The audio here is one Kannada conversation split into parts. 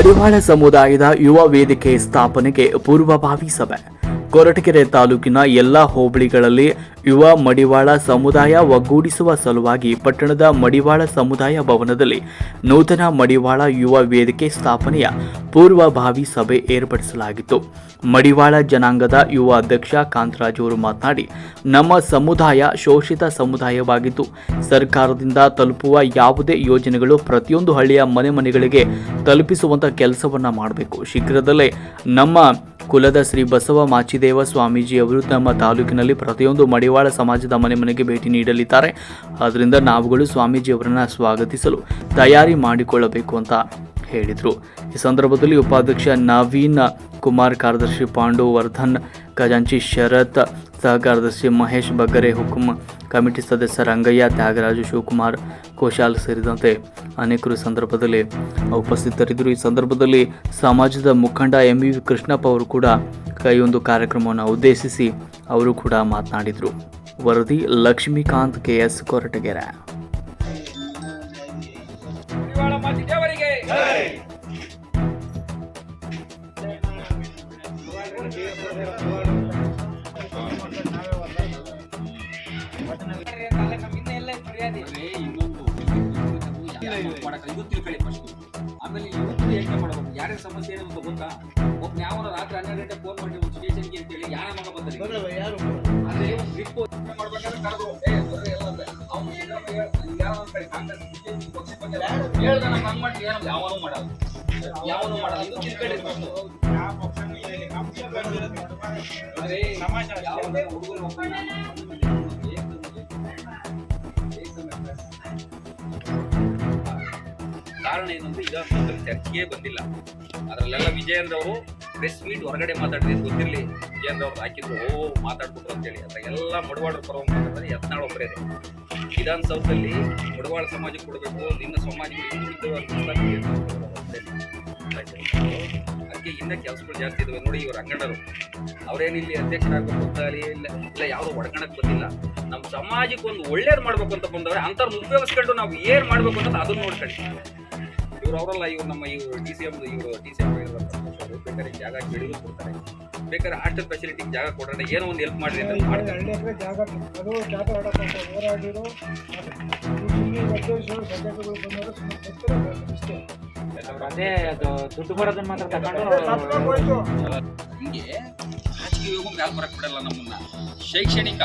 ಮಡಿವಾಳ ಸಮುದಾಯದ ಯುವ ವೇದಿಕೆ ಸ್ಥಾಪನೆಗೆ ಪೂರ್ವಭಾವಿ ಸಭೆ. ಕೊರಟಗೆರೆ ತಾಲೂಕಿನ ಎಲ್ಲ ಹೋಬಳಿಗಳಲ್ಲಿ ಯುವ ಮಡಿವಾಳ ಸಮುದಾಯ ಒಗ್ಗೂಡಿಸುವ ಸಲುವಾಗಿ ಪಟ್ಟಣದ ಮಡಿವಾಳ ಸಮುದಾಯ ಭವನದಲ್ಲಿ ನೂತನ ಮಡಿವಾಳ ಯುವ ವೇದಿಕೆ ಸ್ಥಾಪನೆಯ ಪೂರ್ವಭಾವಿ ಸಭೆ ಏರ್ಪಡಿಸಲಾಗಿತ್ತು. ಮಡಿವಾಳ ಜನಾಂಗದ ಯುವ ಅಧ್ಯಕ್ಷ ಕಾಂತರಾಜ್ ಅವರು ಮಾತನಾಡಿ, ನಮ್ಮ ಸಮುದಾಯ ಶೋಷಿತ ಸಮುದಾಯವಾಗಿದ್ದು, ಸರ್ಕಾರದಿಂದ ತಲುಪುವ ಯಾವುದೇ ಯೋಜನೆಗಳು ಪ್ರತಿಯೊಂದು ಹಳ್ಳಿಯ ಮನೆ ಮನೆಗಳಿಗೆ ತಲುಪಿಸುವಂತ ಕೆಲಸವನ್ನು ಮಾಡಬೇಕು. ಶೀಘ್ರದಲ್ಲೇ ನಮ್ಮ ಕುಲದ ಶ್ರೀ ಬಸವ ಮಾಚಿದೇವ ಸ್ವಾಮೀಜಿ ಅವರು ತಮ್ಮ ತಾಲೂಕಿನಲ್ಲಿ ಪ್ರತಿಯೊಂದು ಮಡಿವಾಳ ಸಮಾಜದ ಮನೆ ಮನೆಗೆ ಭೇಟಿ ನೀಡಲಿದ್ದಾರೆ. ಆದ್ದರಿಂದ ನಾವುಗಳು ಸ್ವಾಮೀಜಿಯವರನ್ನು ಸ್ವಾಗತಿಸಲು ತಯಾರಿ ಮಾಡಿಕೊಳ್ಳಬೇಕು ಅಂತ ಹೇಳಿದರು. ಈ ಸಂದರ್ಭದಲ್ಲಿ ಉಪಾಧ್ಯಕ್ಷ ನವೀನ್ ಕುಮಾರ್, ಕಾರ್ಯದರ್ಶಿ ಪಾಂಡು ವರ್ಧನ್ ಖಜಾಂಚಿ ಶರತ್ ಸಹ ಕಾರ್ಯದರ್ಶಿ ಮಹೇಶ್ ಬಗ್ಗರೆ, ಹುಕುಂ ಕಮಿಟಿ ಸದಸ್ಯ ರಂಗಯ್ಯ, ತ್ಯಾಗರಾಜು ಶಿವಕುಮಾರ್ ಕೋಶಾಲ್ ಸೇರಿದಂತೆ ಅನೇಕರು ಸಂದರ್ಭದಲ್ಲಿ ಉಪಸ್ಥಿತರಿದ್ದರು. ಈ ಸಂದರ್ಭದಲ್ಲಿ ಸಮಾಜದ ಮುಖಂಡ ಎಂ ವಿ ಕೃಷ್ಣಪ್ಪ ಅವರು ಕೂಡ ಈ ಒಂದು ಕಾರ್ಯಕ್ರಮವನ್ನು ಉದ್ದೇಶಿಸಿ ಅವರು ಕೂಡ ಮಾತನಾಡಿದರು. ವರದಿ ಲಕ್ಷ್ಮೀಕಾಂತ್ ಕೆ ಎಸ್ ಕೊರಟಗೆರೆ. ಆಮೇಲೆ ಇವತ್ತು ಯೋಚನೆ ಮಾಡಬೇಕು. ಯಾರ್ಯಾರ ಸಮಸ್ಯೆ ಏನಂತ ಗೊತ್ತಾ? ಒಬ್ಬ ಯಾವ ರಾತ್ರಿ ಹನ್ನೆರಡು ಗಂಟೆ ಫೋನ್ ಮಾಡಿ ಯಾವನೂ ಮಾಡಲ್ಲ ಯಾವನು ಮಾಡಲ್ಲ ಇದು ಹುಡುಗರು ಕಾರಣ ಏನಂದ್ರೆ ಇದಾದ ಚರ್ಚೆಯೇ ಬಂದಿಲ್ಲ. ಅದರಲ್ಲೆಲ್ಲ ವಿಜಯೇಂದ್ರ ಅವರು ಪ್ರೆಸ್ ಸ್ವೀಟ್ ಹೊರಗಡೆ ಮಾತಾಡಿದ್ರೆ ಗೊತ್ತಿರಲಿ ಅವ್ರು ಹಾಕಿದ್ರು, ಓ, ಮಾತಾಡ್ಬಿಟ್ರು ಅಂತೇಳಿ. ಅಂತ ಎಲ್ಲ ಮಡವಾಳರ ಪರವಾಗಿ ಮಾತಾಡಿದ್ರೆ ಯತ್ನಾಳ್ ಒಬ್ಬರೇ ಇದೆ ವಿಧಾನಸೌಧದಲ್ಲಿ ಮಡವಾಳ ಸಮಾಜಕ್ಕೆ ಕೊಡಬೇಕು, ನಿನ್ನ ಸಮಾಜಕ್ಕೆ ಹಿಂದುಳಿದ ಅದಕ್ಕೆ ಇನ್ನ ಕೆಲಸಗಳು ಜಾಸ್ತಿ ಇದಾವೆ. ನೋಡಿ ಇವರು ಅಂಗಣರು ಅವರೇನು ಇಲ್ಲಿ ಅಧ್ಯಕ್ಷರಾಗಬೇಕು ಅಂತ ಇಲ್ಲ ಇಲ್ಲ ಯಾರು ಒಡ್ಕಣಕ್ ಬಂದಿಲ್ಲ. ನಮ್ಮ ಸಮಾಜಕ್ಕೆ ಒಂದು ಒಳ್ಳೇದು ಮಾಡ್ಬೇಕು ಅಂತ ಬಂದವ್ರೆ ಅಂಥವ್ರನ್ನ ಉಪಯೋಗಿಸ್ಕೊಂಡು ನಾವು ಏನ್ ಮಾಡ್ಬೇಕು ಅಂತ ಅದನ್ನ ನೋಡ್ಕೊಳ್ಳಿ. ಇವ್ರು ಅವರಲ್ಲ ಇವ್ರು ನಮ್ಮ ಇವರು ಡಿ ಸಿ ಎಂ ಇವರು ಡಿ ಸಿ ಎಂ ಬೇಕಾದ್ರೆ ಜಾಗ ಕೇಳಿದ್ರು ಕೊಡ್ತಾರೆ. ಬೇಕಾದ್ರೆ ಹಾಸ್ಟೆಲ್ ಫೆಸಿಲಿಟಿಗೆ ಜಾಗ ಕೊಡೋಣ ಏನೋ ಒಂದು ಹೆಲ್ಪ್ ಮಾಡಿದ್ರೆ ಅಂತ ಮಾಡ್ತಾರೆ. ಜಾಗ ಅದು ಜಾಗ ಹೋರಾಡಿರು ಅದೇ ಅದು ದುಡ್ಡು ಬರೋದನ್ನ ಮಾತ್ರ ತಗೊಂಡು. ಹಿಂಗೆ ರಾಜಕೀಯವಾಗೂ ಮ್ಯಾಲ್ ಬರಕ್ ಬಿಡಲ್ಲ ನಮ್ಮನ್ನ? ಶೈಕ್ಷಣಿಕ.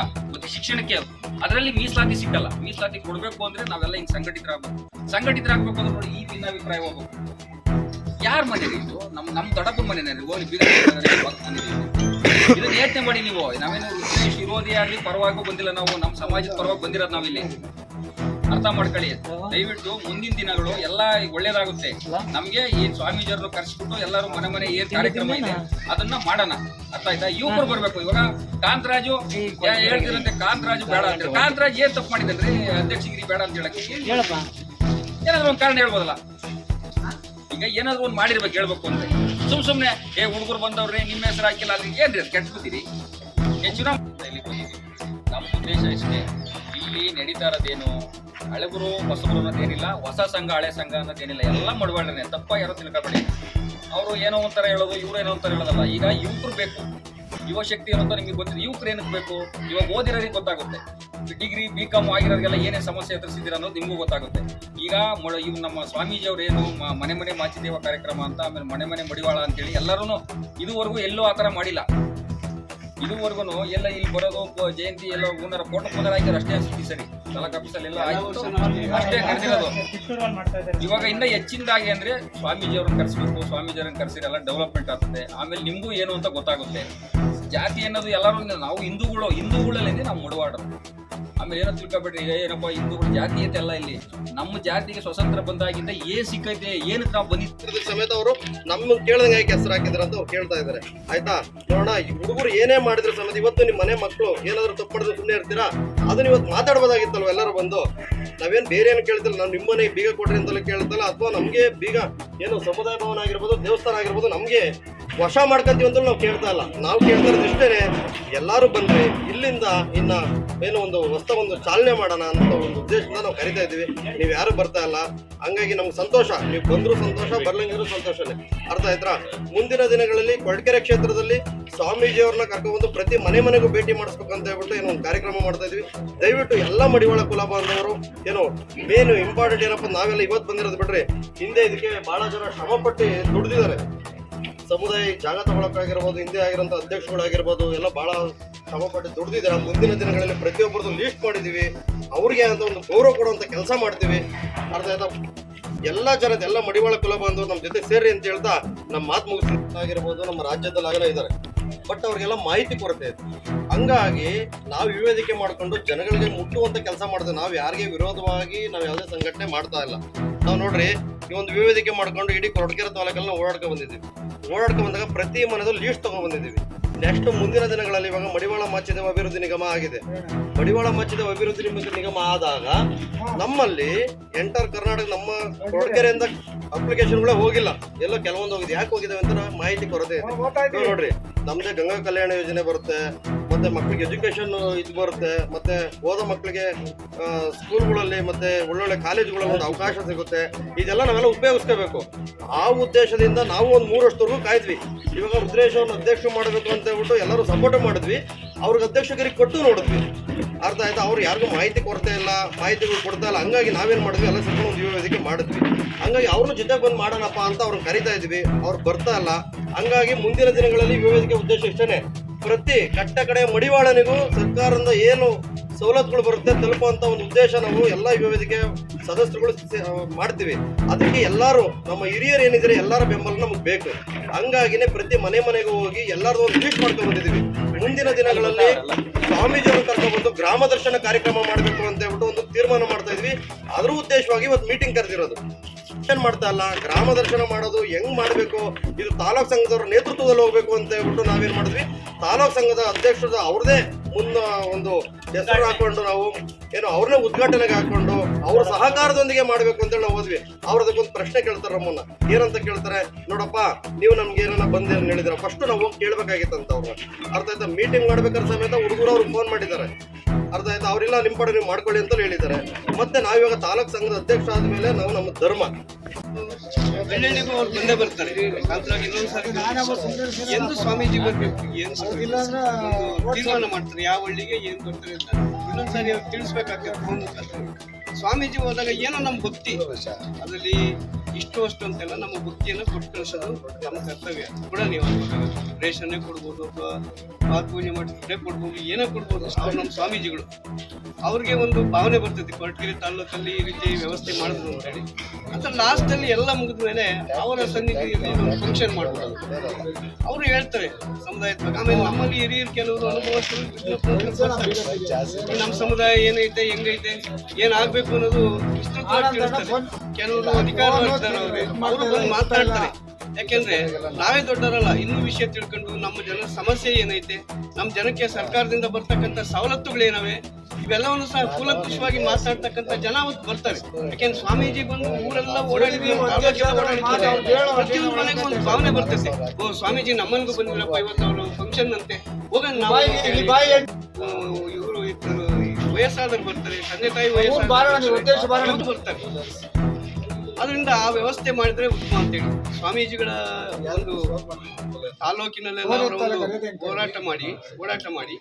ಶಿಕ್ಷಣಕ್ಕೆ ಅದರಲ್ಲಿ ಮೀಸಲಾತಿ ಸಿಕ್ಕಲ್ಲ. ಮೀಸಲಾತಿ ಕೊಡ್ಬೇಕು ಅಂದ್ರೆ ನಾವೆಲ್ಲ ಹಿಂಗ್ ಸಂಘಟಿತರಾಗಬೇಕು. ಸಂಘಟಿತರಾಗಬೇಕು ಅಂದ್ರೆ ನೋಡಿ, ಈ ಭಿನ್ನಾಭಿಪ್ರಾಯ ಹೋಗ್ಬೇಕು. ಯಾರ ಮನೆ ರೀ ಇದು? ನಮ್ ನಮ್ ದೊಡ್ಡಪ್ಪ ಮನೆ ಹೋಗಿ ಬೀಗ ಇದನ್ನ ಯೋಚನೆ ಮಾಡಿ ನೀವು. ನಾವೇನು ವಿರೋಧಿ ಆಗ್ಲಿ, ಪರವಾಗೂ ಬಂದಿಲ್ಲ ನಾವು. ನಮ್ಮ ಸಮಾಜದ ಪರವಾಗಿ ಬಂದಿರೋದು ನಾವಿಲ್ಲಿ. ಅರ್ಥ ಮಾಡ್ಕೊಳ್ಳಿ. ದಯವಿಟ್ಟು ಮುಂದಿನ ದಿನಗಳು ಎಲ್ಲ ಒಳ್ಳೇದಾಗುತ್ತೆ. ನಮ್ಗೆ ಈ ಸ್ವಾಮೀಜಿಯವ್ರನ್ನ ಕರ್ಸ್ಬಿಟ್ಟು ಎಲ್ಲರೂ ಮನೆ ಮನೆ ಏನ್ ಕಾರ್ಯಕ್ರಮ ಇದೆ. ಅದನ್ನ ಮಾಡೋಣ. ಅರ್ಥ ಆಯ್ತಾ ಯುವಕರು ಬರ್ಬೇಕು. ಇವಾಗ ಕಾಂತರಾಜು ಯಾ- ಹೇಳ್ತಿರಂತೆ ಕಾಂತರಾಜು ಬೇಡ ಅಂತ ಕಾಂತರಾಜ್ ಏನ್ ತಪ್ಪು ಮಾಡಿದನ್ರಿ ಅಧ್ಯಕ್ಷಗಿರಿ ಬೇಡ ಅಂತ ಹೇಳಕ್ಕೆ. ಏನಾದ್ರು ಒಂದ್ ಕಾರಣ ಹೇಳ್ಬೋದಲ್ಲ? ಈಗ ಏನಾದ್ರು ಒಂದ್ ಮಾಡಿರ್ಬೇಕು ಹೇಳ್ಬೇಕು ಅಂದ್ರೆ ಸುಮ್ ಸುಮ್ನೆ ಏ ಹುಡುಗರು ಬಂದವ್ರಿ ನಿಮ್ಮ ಹೆಸರು ಹಾಕಿಲ್ಲ. ಅಲ್ಲಿ ಏನ್ರಿ ಬಿದ್ದೀರಿ ಹೆಚ್ಚಿನ. ನಮ್ಮ ಉದ್ದೇಶ ಇಷ್ಟೇ. ಇಲ್ಲಿ ನಡೀತಾ ಇರೋದೇನು? ಹಳೆಬರು, ಹೊಸಬರು ಅನ್ನೋದೇನಿಲ್ಲ ಹೊಸ ಸಂಘ, ಹಳೆ ಸಂಘ ಅನ್ನೋದೇನಿಲ್ಲ ಎಲ್ಲ ಮಡವಾಳ್ರೆ ತಪ್ಪ ಯಾರೋ ತಿಳ್ಕೊಬೇಡಿ ಅವರು ಏನೋ ಒಂಥರ ಹೇಳೋದು, ಇವರು ಏನೋ ಒಂಥರ ಹೇಳೋದಲ್ಲ. ಈಗ ಯುವಕರು ಬೇಕು. ಯುವ ಶಕ್ತಿ ಅನ್ನೋದು ನಿಮಗೆ ಗೊತ್ತಿದೆ. ಯುವಕರು ಏನಕ್ಕೆ ಬೇಕು? ಇವಾಗ ಓದಿರೋರಿಗೆ ಗೊತ್ತಾಗುತ್ತೆ. ಡಿಗ್ರಿ ಬಿ ಕಾಮ್ ಆಗಿರೋರಿಗೆಲ್ಲ ಏನೇ ಸಮಸ್ಯೆ ಎದುರಿಸಿದ್ದೀರ ಅನ್ನೋದು ನಿಮಗೂ ಗೊತ್ತಾಗುತ್ತೆ. ಈಗ ಮೊಳ ಇವ್ ನಮ್ಮ ಸ್ವಾಮೀಜಿ ಅವ್ರು ಏನು ಮನೆ ಮನೆ ಮಾಚಿದೇವ ಕಾರ್ಯಕ್ರಮ ಅಂತ, ಆಮೇಲೆ ಮನೆ ಮನೆ ಮಡಿವಾಳ ಅಂತೇಳಿ ಎಲ್ಲರೂ ಇದುವರೆಗೂ ಎಲ್ಲೂ ಆ ಥರ ಮಾಡಿಲ್ಲ. ಇದುವರೆಗೂ ಎಲ್ಲ ಇಲ್ಲಿ ಬರೋದು, ಜಯಂತಿ ಎಲ್ಲ ಊನರ ಫೋಟೋ ಮೊದಲಾಗಿರೋ ಅಷ್ಟೇ ಸುದ್ದಿ ಸರಿ. ಎಲ್ಲ ಆಯ್ತು ಅಷ್ಟೇ ಕರೆಸಿರೋದು ಇವಾಗ ಇನ್ನ ಹೆಚ್ಚಿನದಾಗಿ ಅಂದ್ರೆ ಸ್ವಾಮೀಜಿ ಅವ್ರನ್ನ ಕರೆಸ್ಬೇಕು ಸ್ವಾಮೀಜಿ ಅವ್ರನ್ನ ಕರೆಸಿದ್ರೆ ಎಲ್ಲ ಡೆವಲಪ್ಮೆಂಟ್ ಆಗ್ತದೆ. ಆಮೇಲೆ ನಿಮಗೂ ಏನು ಅಂತ ಗೊತ್ತಾಗುತ್ತೆ. ಜಾತಿ ಅನ್ನೋದು ಎಲ್ಲರೂ ನಾವು ಹಿಂದೂಗಳು ಹಿಂದೂಗಳಲ್ಲಿ ನಾವು ಮುಡವಾಡ್ರು. ಆಮೇಲೆ ಏನೋ ತಿಳ್ಕೊಬೇಡ್ರಿ ಏನಪ್ಪ ಹಿಂದೂಗಳು ಜಾತಿ ಅಂತ ಎಲ್ಲ ಇಲ್ಲಿ. ನಮ್ಮ ಜಾತಿಗೆ ಸ್ವತಂತ್ರ ಬಂದಾಗಿಂದ ಏ ಸಿಕ್ಕೈತೆ, ಏನಕ್ಕೆ ನಾವು ಬಂದಿತ್ತು ಸಮೇತ ಅವರು ನಮ್ಮ ಕೇಳ್ದಂಗೆ ಯಾಕೆ ಹೆಸರು ಹಾಕಿದ್ರ ಅಂತ ಕೇಳ್ತಾ ಇದಾರೆ. ಆಯ್ತಾ? ನೋಡೋಣ, ಈ ಹುಡುಗರು ಏನೇ ಮಾಡಿದ್ರು ಸಮೇತ ಇವತ್ತು ನಿಮ್ಮ ಮನೆ ಮಕ್ಕಳು ಏನಾದರೂ ತಪ್ಪು ಸುಮ್ಮನೆ ಇರ್ತೀರಾ? ಅದನ್ನ ಇವತ್ತು ಮಾತಾಡ್ಬೋದಾಗಿತ್ತಲ್ವ ಎಲ್ಲರೂ ಬಂದು? ನಾವೇನ್ ಬೇರೆ ಏನು ಕೇಳ್ತಿಲ್ಲ ನಾವು ನಿಮ್ಮ ಮನೆಗೆ ಬೀಗ ಕೊಡ್ರಿ ಅಂತಲೇ ಕೇಳ್ತಲ್ಲ, ಅಥವಾ ನಮಗೆ ಬೀಗ ಏನು ಸಮುದಾಯ ಭವನ ಆಗಿರ್ಬೋದು, ದೇವಸ್ಥಾನ ಆಗಿರ್ಬೋದು, ನಮಗೆ ವಶ ಮಾಡ್ಕೊಂತೀವಿ ಅಂತ ನಾವು ಕೇಳ್ತಾ ಇಲ್ಲ. ನಾವು ಕೇಳ್ತಾ ಇರೋದು ಎಲ್ಲರೂ ಬಂದ್ರೆ, ಇಲ್ಲಿಂದ ಇನ್ನ ಏನೋ ಒಂದು ಹೊಸ ಒಂದು ಚಾಲನೆ ಮಾಡೋಣ ಅಂತ ಒಂದು ಉದ್ದೇಶದಿಂದ ನಾವು ಕರಿತಾ ಇದ್ದೀವಿ. ನೀವು ಯಾರು ಬರ್ತಾ ಇಲ್ಲ, ಹಂಗಾಗಿ ನಮ್ಗೆ ಸಂತೋಷ, ನೀವು ಬಂದ್ರು ಸಂತೋಷ ಬರ್ಲಂಗಿದ್ರು ಸಂತೋಷನೇ. ಅರ್ಥ ಆಯ್ತಾ? ಮುಂದಿನ ದಿನಗಳಲ್ಲಿ ಕೊಳಕೆರೆ ಕ್ಷೇತ್ರದಲ್ಲಿ ಸ್ವಾಮೀಜಿಯವ್ರನ್ನ ಕರ್ಕೊಂಡು ಪ್ರತಿ ಮನೆ ಮನೆಗೂ ಭೇಟಿ ಮಾಡಿಸ್ಬೇಕು ಅಂತ ಹೇಳ್ಬಿಟ್ಟು ಏನೋ ಒಂದು ಕಾರ್ಯಕ್ರಮ ಮಾಡ್ತಾ ಇದ್ವಿ ದಯವಿಟ್ಟು ಎಲ್ಲ ಮಡಿವಾಳ ಕುಲ ಬಾಂಧವರು, ಏನು ಮೇನ್ ಇಂಪಾರ್ಟೆಂಟ್ ಏನಪ್ಪ ನಾವೆಲ್ಲ ಇವತ್ತು ಬಂದಿರೋದು ಬಿಟ್ರೆ ಹಿಂದೆ ಇದಕ್ಕೆ ಬಹಳ ಜನ ಶ್ರಮಪಟ್ಟು ದುಡಿದಿದ್ದಾರೆ. ಸಮುದಾಯ ಜಾಗ ತಗೊಳಕ್ಕಾಗಿರ್ಬೋದು ಹಿಂದೆ ಆಗಿರೋಂಥ ಅಧ್ಯಕ್ಷಗಳಾಗಿರ್ಬೋದು ಎಲ್ಲ ಬಹಳ ಶ್ರಮಪಟ್ಟು ದುಡ್ದಿದ್ದಾರೆ ಮುಂದಿನ ದಿನಗಳಲ್ಲಿ ಪ್ರತಿಯೊಬ್ಬರದ್ದು ಲೀಸ್ಟ್ ಮಾಡಿದ್ದೀವಿ ಅವ್ರಿಗೆ ಅಂತ ಒಂದು ಗೌರವ ಕೊಡುವಂಥ ಕೆಲಸ ಮಾಡ್ತೀವಿ. ಅರ್ಥ ಆಯ್ತಾ ಎಲ್ಲ ಜನದ ಎಲ್ಲ ಮಡಿವಾಳ ಕುಲ ಬಂದು ನಮ್ಮ ಜೊತೆ ಸೇರಿ ಅಂತ ಹೇಳ್ತಾ ನಮ್ಮ ಮಾತು ಮುಗಿಸಿರ್ಬೋದು ನಮ್ಮ ರಾಜ್ಯದಲ್ಲಾಗಲೇ ಇದ್ದಾರೆ. ಬಟ್ ಅವ್ರಿಗೆಲ್ಲ ಮಾಹಿತಿ ಕೊರತೆ ಇದೆ. ಹಂಗಾಗಿ ನಾವು ವಿವೇದಿಕೆ ಮಾಡಿಕೊಂಡು ಜನಗಳಿಗೆ ಮುಟ್ಟುವಂತ ಕೆಲಸ ಮಾಡ್ತೇವೆ. ನಾವು ಯಾರಿಗೆ ವಿರೋಧವಾಗಿ ನಾವು ಯಾವುದೇ ಸಂಘಟನೆ ಮಾಡ್ತಾ ಇಲ್ಲ. ನಾವು ನೋಡ್ರಿ ಈ ಒಂದು ವಿವೇದಿಕೆ ಮಾಡ್ಕೊಂಡು ಇಡೀ ಕೊರಟಗೆರೆ ತಾಲೂಕಲ್ಲಿ ಓಡಾಡ್ಕೊ ಬಂದಿದ್ದೀವಿ. ಓಡಾಡ್ಕೊ ಬಂದಾಗ ಪ್ರತಿ ಮನೆಯಲ್ಲೂ ಲೀಸ್ಟ್ ತಗೊಂಡ್ ಬಂದಿದ್ದೀವಿ. ನೆಕ್ಸ್ಟ್ ಮುಂದಿನ ದಿನಗಳಲ್ಲಿ ಇವಾಗ ಮಡಿವಾಳ ಮಾಚಿದೇವ ಅಭಿವೃದ್ಧಿ ನಿಗಮ ಆಗಿದೆ. ಮಡಿವಾಳ ಮಾಚಿದೇವ ಅಭಿವೃದ್ಧಿ ನಿಗಮ- ನಿಗಮ ಆದಾಗ ನಮ್ಮಲ್ಲಿ ಎಂಟರ್ ಕರ್ನಾಟಕ ನಮ್ಮ ಕೊರಟಗೆರೆಯಿಂದ ಅಪ್ಲಿಕೇಶನ್ಗಳೇ ಹೋಗಿಲ್ಲ. ಎಲ್ಲೋ ಕೆಲವೊಂದು ಹೋಗಿದೆ ಯಾಕೆ ಹೋಗಿದಾವೆ ಅಂತ ಮಾಹಿತಿ ಕೊರತೆ ಇದೆ. ನೋಡ್ರಿ ನಮ್ದೇ ಗಂಗಾ ಕಲ್ಯಾಣ ಯೋಜನೆ ಬರುತ್ತೆ. ಮತ್ತೆ ಮಕ್ಕಳಿಗೆ ಎಜುಕೇಶನ್ ಇದು ಬರುತ್ತೆ, ಮತ್ತೆ ಓದೋ ಮಕ್ಕಳಿಗೆ ಸ್ಕೂಲ್ಗಳಲ್ಲಿ ಮತ್ತೆ ಒಳ್ಳೊಳ್ಳೆ ಕಾಲೇಜುಗಳಲ್ಲಿ ಒಂದು ಅವಕಾಶ ಸಿಗುತ್ತೆ. ಇದೆಲ್ಲ ನಾವೆಲ್ಲ ಉಪಯೋಗಿಸ್ಕೋಬೇಕು. ಆ ಉದ್ದೇಶದಿಂದ ನಾವು ಒಂದು ಮೂರು ವರ್ಷದವರೆಗೂ ಕಾಯ್ದ್ವಿ. ಇವಾಗ ರುದ್ರೇಶ್ ಅವ್ರನ್ನ ಅಧ್ಯಕ್ಷ ಮಾಡಬೇಕು ಅಂತ ಹೇಳ್ಬಿಟ್ಟು ಎಲ್ಲರೂ ಸಪೋರ್ಟ್ ಮಾಡಿದ್ವಿ. ಅವ್ರಿಗೆ ಅಧ್ಯಕ್ಷಕರಿಗೆ ಕೊಟ್ಟು ನೋಡಿದ್ವಿ. ಅರ್ಥ ಆಯ್ತಾ? ಅವ್ರು ಯಾರಿಗೂ ಮಾಹಿತಿ ಕೊಡ್ತಾ ಇಲ್ಲ, ಮಾಹಿತಿಗಳು ಕೊಡ್ತಾ ಇಲ್ಲ. ಹಂಗಾಗಿ ನಾವೇನು ಮಾಡಿದ್ವಿ? ಎಲ್ಲ ಸಿಕ್ಕ ಒಂದು ವೇದಿಕೆ ಮಾಡಿದ್ವಿ. ಹಂಗಾಗಿ ಅವ್ರನ್ನ ಜೊತೆ ಬಂದು ಮಾಡೋಣಪ್ಪ ಅಂತ ಅವ್ರನ್ನ ಕರಿತಾ ಇದ್ವಿ ಅವ್ರು ಬರ್ತಾ ಇಲ್ಲ. ಹಂಗಾಗಿ ಮುಂದಿನ ದಿನಗಳಲ್ಲಿ ವಿವೇದಿಕೆ ಉದ್ದೇಶ ಇಷ್ಟೇ ಪ್ರತಿ ಕಟ್ಟ ಕಡೆ ಮಡಿವಾಳನಿಗೂ ಸರ್ಕಾರದಿಂದ ಏನು ಸವಲತ್ತುಗಳು ಬರುತ್ತೆ ತಲುಪುವಂತ ಒಂದು ಉದ್ದೇಶ ನಾವು ಎಲ್ಲ ವೇದಿಕೆ ಸದಸ್ಯರುಗಳು ಮಾಡ್ತೀವಿ. ಅದಕ್ಕೆ ಎಲ್ಲರೂ ನಮ್ಮ ಹಿರಿಯರು ಏನಿದ್ರೆ ಎಲ್ಲರ ಬೆಂಬಲ ನಮಗೆ ಬೇಕು. ಹಂಗಾಗಿನೇ ಪ್ರತಿ ಮನೆ ಮನೆಗೂ ಹೋಗಿ ಎಲ್ಲರದು ಒಂದು ಲೀಸ್ಟ್ ಮಾಡ್ಕೊಂಡು ಬಂದಿದ್ದೀವಿ. ಮುಂದಿನ ದಿನಗಳಲ್ಲಿ ಸ್ವಾಮೀಜಿಯವರು ಕರ್ಕೊಂಡ್ಬಂದು ಗ್ರಾಮ ದರ್ಶನ ಕಾರ್ಯಕ್ರಮ ಮಾಡಬೇಕು ಅಂತ ಹೇಳ್ಬಿಟ್ಟು ಒಂದು ತೀರ್ಮಾನ ಮಾಡ್ತಾ ಇದ್ವಿ. ಅದ್ರ ಉದ್ದೇಶವಾಗಿ ಇವತ್ತು ಮೀಟಿಂಗ್ ಕರೆದಿರೋದು. ಏನ್ ಮಾಡ್ತಾ ಇಲ್ಲ, ಗ್ರಾಮ ದರ್ಶನ ಮಾಡೋದು ಹೆಂಗ್ ಮಾಡಬೇಕು? ಇದು ತಾಲೂಕ್ ಸಂಘದವ್ರ ನೇತೃತ್ವದಲ್ಲಿ ಹೋಗ್ಬೇಕು ಅಂತ ಹೇಳ್ಬಿಟ್ಟು ನಾವೇನ್ ಮಾಡಿದ್ವಿ. ತಾಲೂಕ್ ಸಂಘದ ಅಧ್ಯಕ್ಷರ ಅವ್ರದೇ ಮುನ್ನ ಒಂದು ಹೆಸರು ಹಾಕೊಂಡು ನಾವು ಏನೋ ಅವ್ರನ್ನೇ ಉದ್ಘಾಟನೆಗೆ ಹಾಕೊಂಡು ಅವ್ರ ಸಹಕಾರದೊಂದಿಗೆ ಮಾಡ್ಬೇಕು ಅಂತ ನಾವು ಹೋದ್ವಿ. ಅವ್ರ ಅದಕ್ಕೊಂದು ಪ್ರಶ್ನೆ ಕೇಳ್ತಾರೆ ನಮ್ಮನ್ನ. ಏನಂತ ಕೇಳ್ತಾರೆ? ನೋಡಪ್ಪ, ನೀವು ನಮ್ಗೆ ಏನನ್ನ ಬಂದು ಅಂತ ಹೇಳಿದ್ರ ಫಸ್ಟ್ ನಾವು ಹೋಗಿ ಕೇಳ್ಬೇಕಾಗಿತ್ತಂತ ಅವ್ರನ್ನ. ಅರ್ಥ ಆಯ್ತಾ? ಮೀಟಿಂಗ್ ಮಾಡ್ಬೇಕಾದ್ರೆ ಸಮೇತ ಹುಡುಗರು ಅವ್ರು ಫೋನ್ ಮಾಡಿದ್ದಾರೆ. ಅರ್ಥ ಆಯ್ತಾ? ಅವರೆಲ್ಲ, ನಿಮ್ಮ ನೀವು ಮಾಡ್ಕೊಳ್ಳಿ ಅಂತ ಹೇಳಿದ್ದಾರೆ. ಮತ್ತೆ ನಾವಿವಾಗ ತಾಲೂಕ್ ಸಂಘದ ಅಧ್ಯಕ್ಷ ಆದ್ಮೇಲೆ ನಾವು ನಮ್ಮ ಧರ್ಮ. ಹಳ್ಳಿಗೂ ಅವ್ರು ಬಂದೇ ಬರ್ತಾರೆ. ಅದ್ರಾಗ ಇನ್ನೊಂದ್ಸರಿ ಎಂದು ಸ್ವಾಮೀಜಿ ಬರ್ಬೇಕು ಏನು ತೀರ್ಮಾನ ಮಾಡ್ತಾರೆ? ಯಾವ ಹಳ್ಳಿಗೆ ಏನು ಬರ್ತಾರೆ ಅಂತ. ಇನ್ನೊಂದ್ಸರಿ ಅವ್ರು ತಿಳಿಸ್ಬೇಕಾಗ್ತದೆ ಸ್ವಾಮೀಜಿ ಹೋದಾಗ ಏನೋ ನಮ್ಮ ಭಕ್ತಿ. ಅದರಲ್ಲಿ ಇಷ್ಟು ಅಷ್ಟು ಅಂತೆಲ್ಲ ನಮ್ಮ ಭಕ್ತಿಯನ್ನು ಕೊಟ್ಟು ಕಳಿಸೋದು ನಮ್ಮ ಕರ್ತವ್ಯ. ಕೂಡ ನೀವು ರೇಷನ್ನೇ ಕೊಡ್ಬೋದು ಅಥವಾ ಪಾದ ಪೂಜೆ ಮಾಡಿ ಕೊಡ್ಬೋದು, ಏನೇ ಕೊಡ್ಬೋದು ಅವ್ರು ನಮ್ಮ ಸ್ವಾಮೀಜಿಗಳು. ಅವ್ರಿಗೆ ಒಂದು ಭಾವನೆ ಬರ್ತೈತಿ ಕೊರಟಗೆರೆ ತಾಲೂಕಲ್ಲಿ ಈ ರೀತಿ ವ್ಯವಸ್ಥೆ ಮಾಡಿದ್ರು ಅಂತ ಹೇಳಿ. ಅಂತ ಲಾಸ್ಟ್ ಅಲ್ಲಿ ಎಲ್ಲ ಮುಗಿದ ಮೇಲೆ ಅವರ ಸನ್ನಿಧಿಯಲ್ಲಿ ಫಂಕ್ಷನ್ ಮಾಡ್ಬೋದು. ಅವರು ಹೇಳ್ತಾರೆ ಸಮುದಾಯದ ಆಮೇಲೆ ನಮ್ಮಲ್ಲಿ ಹಿರಿಯರು ಕೆಲವರು ಅನುಭವಿಸ್ತಾರೆ ನಮ್ಮ ಸಮುದಾಯ ಏನೈತೆ, ಹೆಂಗೈತೆ ಏನಾಗಬೇಕು ಅನ್ನೋದು ವಿಸ್ತೃತವಾಗಿ ಕೆಲವರು ಅಧಿಕಾರ ಅವ್ರೆ ಮಾತಾಡ್ತಾರೆ. ಯಾಕೆಂದ್ರೆ ನಾವೇ ದೊಡ್ಡರಲ್ಲ ಇನ್ನೂ ವಿಷಯ ತಿಳ್ಕೊಂಡು ನಮ್ಮ ಜನ ಸಮಸ್ಯೆ ಏನೈತೆ ನಮ್ಮ ಜನಕ್ಕೆ ಸರ್ಕಾರದಿಂದ ಬರ್ತಕ್ಕಂಥ ಸವಲತ್ತುಗಳೇನವೆ ಇವೆಲ್ಲವನ್ನು ಸಹ ಕೂಲಂಕುಷವಾಗಿ ಮಾತಾಡ್ತಕ್ಕಂಥ ಜನ ಅವತ್ತು ಬರ್ತಾರೆ. ಯಾಕೆಂದ್ರೆ ಸ್ವಾಮೀಜಿ ಬಂದು ಊರೆಲ್ಲ ಓಡಾಡಿದ್ವಿ. ಪ್ರತಿಯೊಂದು ಮನೆಗೂ ಒಂದು ಭಾವನೆ ಬರ್ತೈತೆ ಓ ಸ್ವಾಮೀಜಿ ನಮ್ಮನಿಗೂ ಬಂದಿರಪ್ಪ ಇವತ್ತು ಅವರು ಫಂಕ್ಷನ್ ಅಂತೆ. ಹೋಗೋಣ ನಾವು ಇವರು ವಯಸ್ಸಾದ್ರು ಬರ್ತಾರೆ ತಂದೆ ತಾಯಿ ವಯಸ್ಸು ಬರ್ತಾರೆ. ಅದರಿಂದ ಆ ವ್ಯವಸ್ಥೆ ಮಾಡಿದ್ರೆ ಉತ್ತಮ ಅಂತೇಳಿ ಸ್ವಾಮೀಜಿಗಳ ಒಂದು ತಾಲೂಕಿನಲ್ಲೆಲ್ಲ ಹೋರಾಟ ಮಾಡಿ ಹೋರಾಟ ಮಾಡಿ.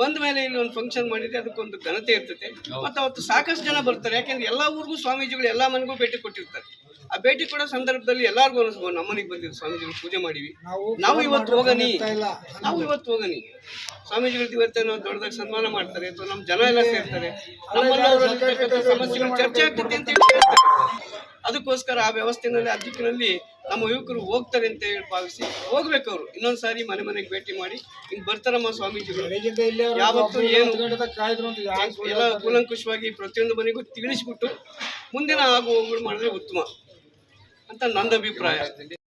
ಬಂದ ಮೇಲೆ ಇಲ್ಲಿ ಒಂದು ಫಂಕ್ಷನ್ ಮಾಡಿದ್ರೆ ಅದಕ್ಕೊಂದು ಘನತೆ ಇರ್ತದೆ. ಮತ್ತೆ ಅವತ್ತು ಸಾಕಷ್ಟು ಜನ ಬರ್ತಾರೆ. ಯಾಕೆಂದ್ರೆ ಎಲ್ಲ ಊರಿಗೂ ಸ್ವಾಮೀಜಿಗಳು ಎಲ್ಲ ಮನೆಗೂ ಭೇಟಿ ಕೊಟ್ಟಿರ್ತಾರೆ. ಆ ಭೇಟಿ ಕೊಡೋ ಸಂದರ್ಭದಲ್ಲಿ ಎಲ್ಲಾರ್ಗು ಅನಿಸ್ಬೋದು ನಮ್ಮನಿಗೆ ಬಂದಿದ್ದು ಸ್ವಾಮೀಜಿಗಳು ಪೂಜೆ ಮಾಡಿವಿ. ನಾವು ಇವತ್ತು ಹೋಗನಿ. ನಾವು ಇವತ್ತು ಹೋಗನಿ. ಸ್ವಾಮೀಜಿಗಳು ಇವತ್ತೇನೋ ದೊಡ್ಡದಾಗಿ ಸನ್ಮಾನ ಮಾಡ್ತಾರೆ. ಅಥವಾ ನಮ್ಮ ಜನ ಎಲ್ಲ ಸೇರ್ತಾರೆ. ನಮ್ಮಲ್ಲಿ ಸಮಸ್ಯೆಗಳು ಚರ್ಚೆ ಆಗ್ತದೆ ಅಂತ ಹೇಳಿ ಹೇಳ್ತಾರೆ. ಅದಕ್ಕೋಸ್ಕರ ಆ ವ್ಯವಸ್ಥೆನಲ್ಲಿ ಆ ದಿಕ್ಕಿನಲ್ಲಿ ನಮ್ಮ ಯುವಕರು ಹೋಗ್ತಾರೆ ಅಂತ ಹೇಳಿ ಭಾವಿಸಿ ಹೋಗ್ಬೇಕು ಅವರು. ಇನ್ನೊಂದು ಸಾರಿ ಮನೆ ಮನೆಗೆ ಭೇಟಿ ಮಾಡಿ ಹಿಂಗ್ ಬರ್ತಾರಮ್ಮ ಸ್ವಾಮೀಜಿಗಳು. ಯಾವತ್ತು ಏನು ಎಲ್ಲ ಕೂಲಂಕುಷವಾಗಿ ಪ್ರತಿಯೊಂದು ಮನೆಗೂ ತಿಳಿಸ್ಬಿಟ್ಟು ಮುಂದಿನ ಆಗು ಹೋಗುಗಳು ಮಾಡಿದ್ರೆ ಉತ್ತಮ ಅಂತ ನಂದ ಅಭಿಪ್ರಾಯ.